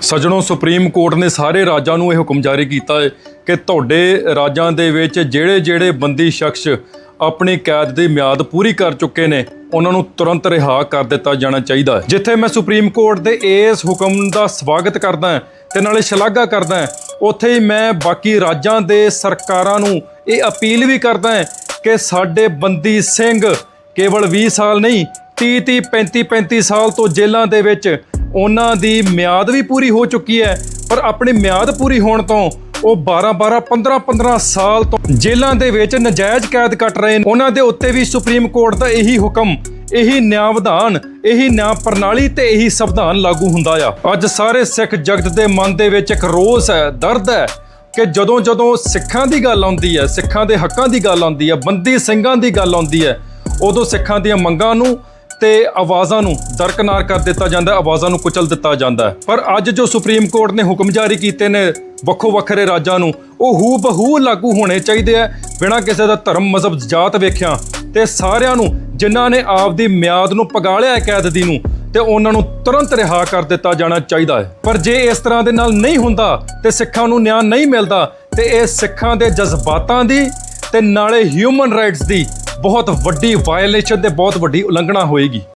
ਸਜਣੋ supreme court ਨੇ ਸਾਰੇ ਰਾਜਾਂ ਨੂੰ ਇਹ ਹੁਕਮ ਜਾਰੀ ਕੀਤਾ ਹੈ ਕਿ ਤੁਹਾਡੇ ਰਾਜਾਂ ਦੇ ਵਿੱਚ ਜਿਹੜੇ-ਜਿਹੜੇ ਬੰਦੀ ਸ਼ਖਸ ਆਪਣੀ ਕੈਦ ਦੀ ਮਿਆਦ ਪੂਰੀ ਕਰ ਚੁੱਕੇ ਨੇ, ਉਹਨਾਂ ਨੂੰ ਤੁਰੰਤ ਰਿਹਾ ਕਰ ਦਿੱਤਾ ਜਾਣਾ ਚਾਹੀਦਾ ਹੈ। ਜਿੱਥੇ ਮੈਂ ਸੁਪਰੀਮ ਕੋਰਟ ਦੇ ਇਸ ਹੁਕਮ ਦਾ ਸਵਾਗਤ ਕਰਦਾ ਹਾਂ ਤੇ ਨਾਲੇ ਸ਼ਲਾਘਾ ਕਰਦਾ ਹਾਂ, ਉੱਥੇ ਹੀ ਮੈਂ ਬਾਕੀ ਰਾਜਾਂ ਦੇ ਸਰਕਾਰਾਂ ਨੂੰ ਇਹ ਅਪੀਲ ਵੀ ਕਰਦਾ ਹਾਂ ਕਿ ਸਾਡੇ ਬੰਦੀ ਸਿੰਘ ਕੇਵਲ 20 ਸਾਲ ਨਹੀਂ 30 30 35 35 ਸਾਲ ਤੋਂ ਜੇਲ੍ਹਾਂ ਦੇ ਵਿੱਚ ਉਹਨਾਂ ਦੀ ਮਿਆਦ ਵੀ ਪੂਰੀ ਹੋ ਚੁੱਕੀ ਹੈ, ਪਰ ਆਪਣੀ ਮਿਆਦ ਪੂਰੀ ਹੋਣ ਤੋਂ ਉਹ 12 12 15 15 ਸਾਲ ਤੋਂ ਜੇਲ੍ਹਾਂ ਦੇ ਵਿੱਚ ਨਜਾਇਜ਼ ਕੈਦ ਕੱਟ ਰਹੇ ਨੇ। ਉਹਨਾਂ ਦੇ ਉੱਤੇ ਵੀ ਸੁਪਰੀਮ ਕੋਰਟ ਦਾ ਇਹੀ ਹੁਕਮ, ਇਹੀ ਨਿਆਂ ਵਿਧਾਨ ਇਹੀ ਨਿਆਂ ਪ੍ਰਣਾਲੀ ਤੇ ਇਹੀ ਸੰਵਿਧਾਨ ਲਾਗੂ ਹੁੰਦਾ ਆ। ਅੱਜ ਸਾਰੇ ਸਿੱਖ ਜਗਤ ਦੇ ਮਨ ਦੇ ਵਿੱਚ ਇੱਕ ਰੋਸ ਹੈ, ਦਰਦ ਹੈ ਕਿ ਜਦੋਂ ਜਦੋਂ ਸਿੱਖਾਂ ਦੀ ਗੱਲ ਆਉਂਦੀ ਹੈ, ਸਿੱਖਾਂ ਦੇ ਹੱਕਾਂ ਦੀ ਗੱਲ ਆਉਂਦੀ ਹੈ, ਬੰਦੀ ਸਿੰਘਾਂ ਦੀ ਗੱਲ ਆਉਂਦੀ ਹੈ, ਉਦੋਂ ਸਿੱਖਾਂ ਦੀਆਂ ਮੰਗਾਂ ਨੂੰ ਤੇ ਆਵਾਜ਼ਾਂ ਨੂੰ ਦਰਕਨਾਰ ਕਰ ਦਿੱਤਾ ਜਾਂਦਾ ਆਵਾਜ਼ਾਂ ਨੂੰ ਕੁਚਲ ਦਿੱਤਾ ਜਾਂਦਾ ਪਰ ਅੱਜ ਜੋ ਸੁਪਰੀਮ ਕੋਰਟ ਨੇ ਹੁਕਮ ਜਾਰੀ ਕੀਤੇ ਨੇ ਵੱਖੋ ਵੱਖਰੇ ਰਾਜਾਂ ਨੂੰ, ਉਹ ਹੂ ਬਹੂ ਲਾਗੂ ਹੋਣੇ ਚਾਹੀਦੇ ਆ ਬਿਨਾਂ ਕਿਸੇ ਦਾ ਧਰਮ, ਮਜ਼ਹਬ, ਜਾਤ ਵੇਖਿਆ, ਤੇ ਸਾਰਿਆਂ ਨੂੰ, ਜਿਨ੍ਹਾਂ ਨੇ ਆਪਦੀ ਮਿਆਦ ਨੂੰ ਪਗਾਲਿਆ ਕੈਦ ਦੀ ਨੂੰ, ਤੇ ਉਹਨਾਂ ਨੂੰ ਤੁਰੰਤ ਰਿਹਾ ਕਰ ਦਿੱਤਾ ਜਾਣਾ ਚਾਹੀਦਾ ਹੈ। ਪਰ ਜੇ ਇਸ ਤਰ੍ਹਾਂ ਦੇ ਨਾਲ ਨਹੀਂ ਹੁੰਦਾ, ਤੇ ਸਿੱਖਾਂ ਨੂੰ ਨਿਆਂ ਨਹੀਂ ਮਿਲਦਾ, ਤੇ ਇਹ ਸਿੱਖਾਂ ਦੇ ਜਜ਼ਬਾਤਾਂ ਦੀ ਤੇ ਨਾਲੇ ਹਿਊਮਨ ਰਾਈਟਸ ਦੀ ਬਹੁਤ ਵੱਡੀ ਵਾਇਲੇਸ਼ਨ ਤੇ ਬਹੁਤ ਵੱਡੀ ਉਲੰਘਣਾ ਹੋਏਗੀ।